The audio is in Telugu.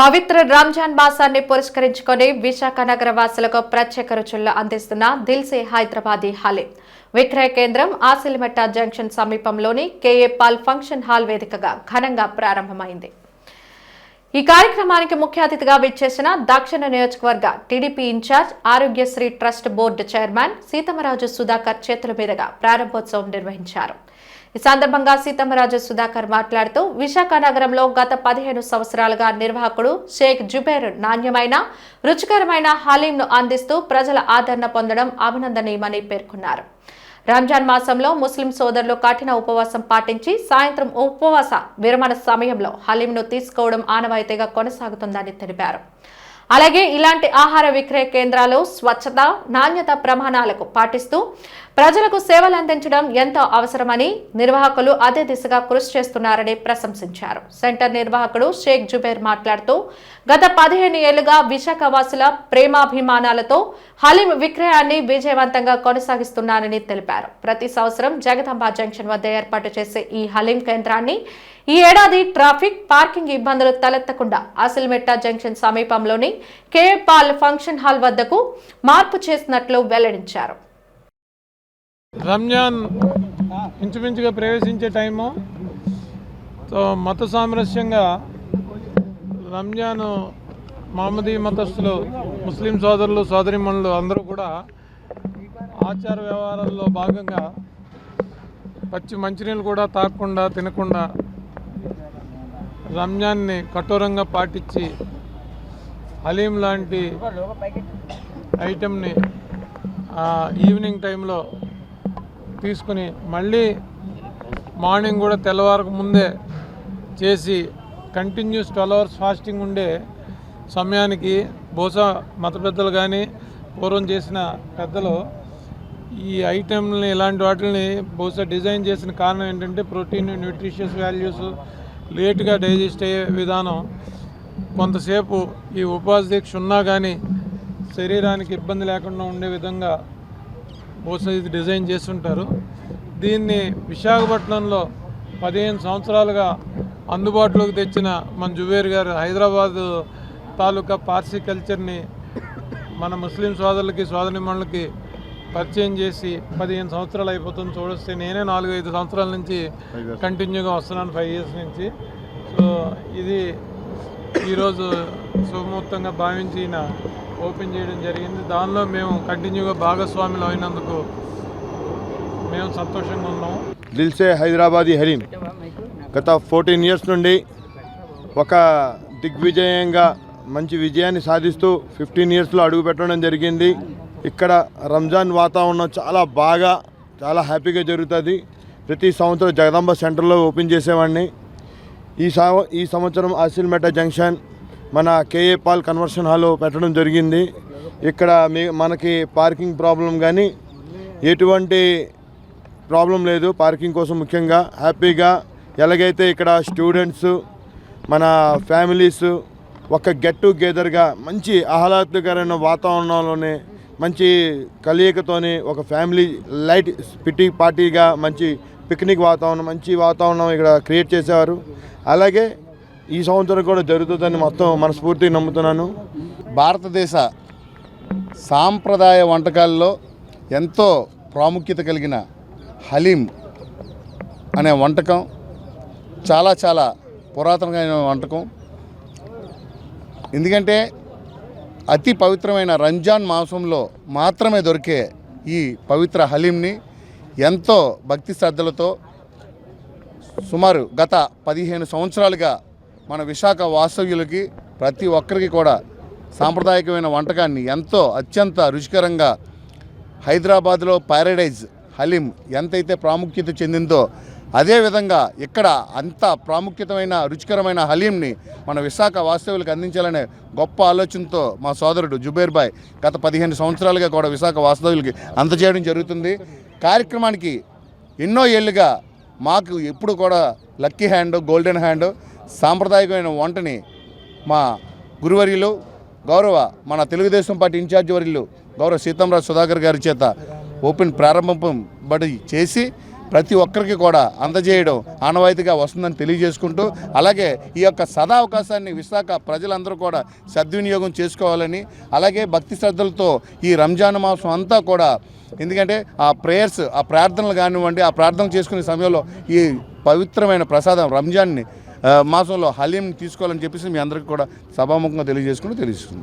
పవిత్ర రంజాన్ మాసాన్ని పురస్కరించుకొని విశాఖ నగర వాసులకు ప్రత్యేక రుచుల్లో అందిస్తున్న దిల్సే హైదరాబాదీ హలీం. విక్రయ కేంద్రం ఆసిల్మెట్ట జంక్షన్ సమీపంలోని కేఏ పాల్ ఫంక్షన్ హాల్ వేదికగా ఘనంగా ప్రారంభమైంది. ఈ కార్యక్రమానికి ముఖ్య అతిథిగా విచ్చేసిన దక్షిణ నియోజకవర్గ TDP incharge Aarogyasri trust board chairman Seethamaraju Sudhakar చేతుల మీదుగా ప్రారంభోత్సవం నిర్వహించారు. ఈ సందర్భంగా సీతమ్మరాజు సుధాకర్ మాట్లాడుతూ విశాఖ నగరంలో గత పదిహేను సంవత్సరాలుగా నిర్వాహకుడు షేక్ జుబేర్ నాణ్యమైన రుచికరమైన హలీంను అందిస్తూ ప్రజల ఆదరణ పొందడం అభినందనీయమని పేర్కొన్నారు. రంజాన్ మాసంలో ముస్లిం సోదరులు కఠిన ఉపవాసం పాటించి సాయంత్రం ఉపవాస విరమణ సమయంలో హలీంను తీసుకోవడం ఆనవాయితీగా కొనసాగుతుందని తెలిపారు. అలాగే ఇలాంటి ఆహార విక్రయ కేంద్రాలు స్వచ్ఛత నాణ్యత ప్రమాణాలకు పాటిస్తూ ప్రజలకు సేవలు అందించడం ఎంతో అవసరమని నిర్వాహకులు అదే దిశగా కృషి చేస్తున్నారని ప్రశంసించారు. సెంటర్ నిర్వాహకుడు షేక్ జుబేర్ మాట్లాడుతూ గత పదిహేను ఏళ్ళుగా విశాఖ వాసుల ప్రేమాభిమానాలతో హలీం విక్రయాన్ని విజయవంతంగా కొనసాగిస్తున్నారని తెలిపారు. ప్రతి సంవత్సరం జగదంబ జంక్షన్ వద్ద ఏర్పాటు చేసే ఈ హలీం కేంద్రాన్ని ఈ ఏడాది ట్రాఫిక్ పార్కింగ్ ఇబ్బందులు తలెత్తకుండా అసిల్మెట్టా జంక్షన్ సమీపంలోని కేపాల్ ఫంక్షన్ హాల్ వద్దకు మార్పు చేసినట్లు వెల్లడించారు. రంజాన్ ఇంచుమించుగా ప్రవేశించే టైము. సో మత సామరస్యంగా రంజాన్ మహమ్మదీ మతస్థులు ముస్లిం సోదరులు సోదరిమణులు అందరూ కూడా ఆచార వ్యవహారాల్లో భాగంగా పచ్చి మంచినీళ్ళు కూడా తాగకుండా తినకుండా రంజాన్ని కఠోరంగా పాటించి హలీం లాంటి ఐటెంని ఈవినింగ్ టైంలో తీసుకుని మళ్ళీ మార్నింగ్ కూడా తెల్లవారకు ముందే చేసి కంటిన్యూస్ ట్వెల్వ్ అవర్స్ ఫాస్టింగ్ ఉండే సమయానికి బహుశా మత పెద్దలు కానీ పూర్వం చేసిన పెద్దలు ఈ ఐటెంని ఇలాంటి వాటిని బహుశా డిజైన్ చేసిన కారణం ఏంటంటే ప్రోటీన్ న్యూట్రిషియస్ వాల్యూస్ లేట్గా డైజెస్ట్ అయ్యే విధానం. కొంతసేపు ఈ ఉపాధి దీక్ష ఉన్నా కానీ శరీరానికి ఇబ్బంది లేకుండా ఉండే విధంగా ఇది డిజైన్ చేస్తుంటారు. దీన్ని విశాఖపట్నంలో పదిహేను సంవత్సరాలుగా అందుబాటులోకి తెచ్చిన మన జుబేర్ గారు హైదరాబాద్ తాలూకా పార్సీ కల్చర్ని మన ముస్లిం సోదరులకి సోదరిమణులకి పరిచయం చేసి పదిహేను సంవత్సరాలు అయిపోతుంది చూడొస్తే నేనే నాలుగు ఐదు సంవత్సరాల నుంచి కంటిన్యూగా వస్తున్నాను ఫైవ్ ఇయర్స్ నుంచి. సో ఇది ఈరోజు శుభముహూర్తంగా భావించి ఈయన ఓపెన్ చేయడం జరిగింది. దానిలో మేము కంటిన్యూగా భాగస్వాములు అయినందుకు మేము సంతోషంగా ఉన్నాము. దిల్సే హైదరాబాదీ హలీం గత ఫోర్టీన్ ఇయర్స్ నుండి ఒక దిగ్విజయంగా మంచి విజయాన్ని సాధిస్తూ ఫిఫ్టీన్ ఇయర్స్లో అడుగు పెట్టడం జరిగింది. ఇక్కడ రంజాన్ వాతావరణం చాలా బాగా చాలా హ్యాపీగా జరుగుతుంది. ప్రతి సంవత్సరం జగదాంబ సెంటర్లో ఓపెన్ చేసేవాడిని. ఈ సా ఈ సంవత్సరం ఆసిల్మెట జంక్షన్ మన కేఏ పాల్ కన్వర్షన్ హాల్లో పెట్టడం జరిగింది. ఇక్కడ మీ మనకి పార్కింగ్ ప్రాబ్లం కానీ ఎటువంటి ప్రాబ్లం లేదు. పార్కింగ్ కోసం ముఖ్యంగా హ్యాపీగా ఎలాగైతే ఇక్కడ స్టూడెంట్స్ మన ఫ్యామిలీస్ ఒక గెట్ టుగెదర్గా మంచి ఆహ్లాదకరమైన వాతావరణంలోనే మంచి కలయికతోని ఒక ఫ్యామిలీ లైట్ పిటి పార్టీగా మంచి పిక్నిక్ వాతావరణం మంచి వాతావరణం ఇక్కడ క్రియేట్ చేసేవారు. అలాగే ఈ సంవత్సరం కూడా జరుగుతుందని మొత్తం మనస్ఫూర్తిగా నమ్ముతున్నాను. భారతదేశ సాంప్రదాయ వంటకాల్లో ఎంతో ప్రాముఖ్యత కలిగిన హలీం అనే వంటకం చాలా చాలా పురాతనమైన వంటకం. ఎందుకంటే అతి పవిత్రమైన రంజాన్ మాసంలో మాత్రమే దొరికే ఈ పవిత్ర హలీంని ఎంతో భక్తి శ్రద్ధలతో సుమారు గత పదిహేను సంవత్సరాలుగా మన విశాఖ వాస్తవ్యులకి ప్రతి ఒక్కరికి కూడా సాంప్రదాయకమైన వంటకాన్ని ఎంతో అత్యంత రుచికరంగా హైదరాబాద్లో ప్యారడైజ్ హలీం ఎంతైతే ప్రాముఖ్యత చెందిందో అదేవిధంగా ఇక్కడ అంత ప్రాముఖ్యతమైన రుచికరమైన హలీంని మన విశాఖ వాస్తవులకు అందించాలనే గొప్ప ఆలోచనతో మా సోదరుడు జుబేర్ బాయ్ గత పదిహేను సంవత్సరాలుగా కూడా విశాఖ వాస్తవులకి అందజేయడం జరుగుతుంది. కార్యక్రమానికి ఎన్నో ఏళ్ళుగా మాకు ఎప్పుడు కూడా లక్కీ హ్యాండ్ గోల్డెన్ హ్యాండ్ సాంప్రదాయకమైన వంటని మా గురువర్యులు గౌరవ మన తెలుగుదేశం పార్టీ ఇన్ఛార్జ్ వర్యులు గౌరవ సీతంరాజు సుధాకర్ గారి చేత ఓపెన్ ప్రారంభింపబడి చేసి ప్రతి ఒక్కరికి కూడా అందజేయడం ఆనవాయితీగా వస్తుందని తెలియజేసుకుంటూ అలాగే ఈ యొక్క సదావకాశాన్ని విశాఖ ప్రజలందరూ కూడా సద్వినియోగం చేసుకోవాలని అలాగే భక్తి శ్రద్ధలతో ఈ రంజాన్ మాసం అంతా కూడా ఎందుకంటే ఆ ప్రేయర్స్ ఆ ప్రార్థనలు కానివ్వండి ఆ ప్రార్థన చేసుకునే సమయంలో ఈ పవిత్రమైన ప్రసాదం రంజాన్ని మాసంలో హలీంని తీసుకోవాలని చెప్పేసి మీ అందరికీ కూడా సభాముఖంగా తెలియజేసుకుంటూ తెలియజేస్తుంది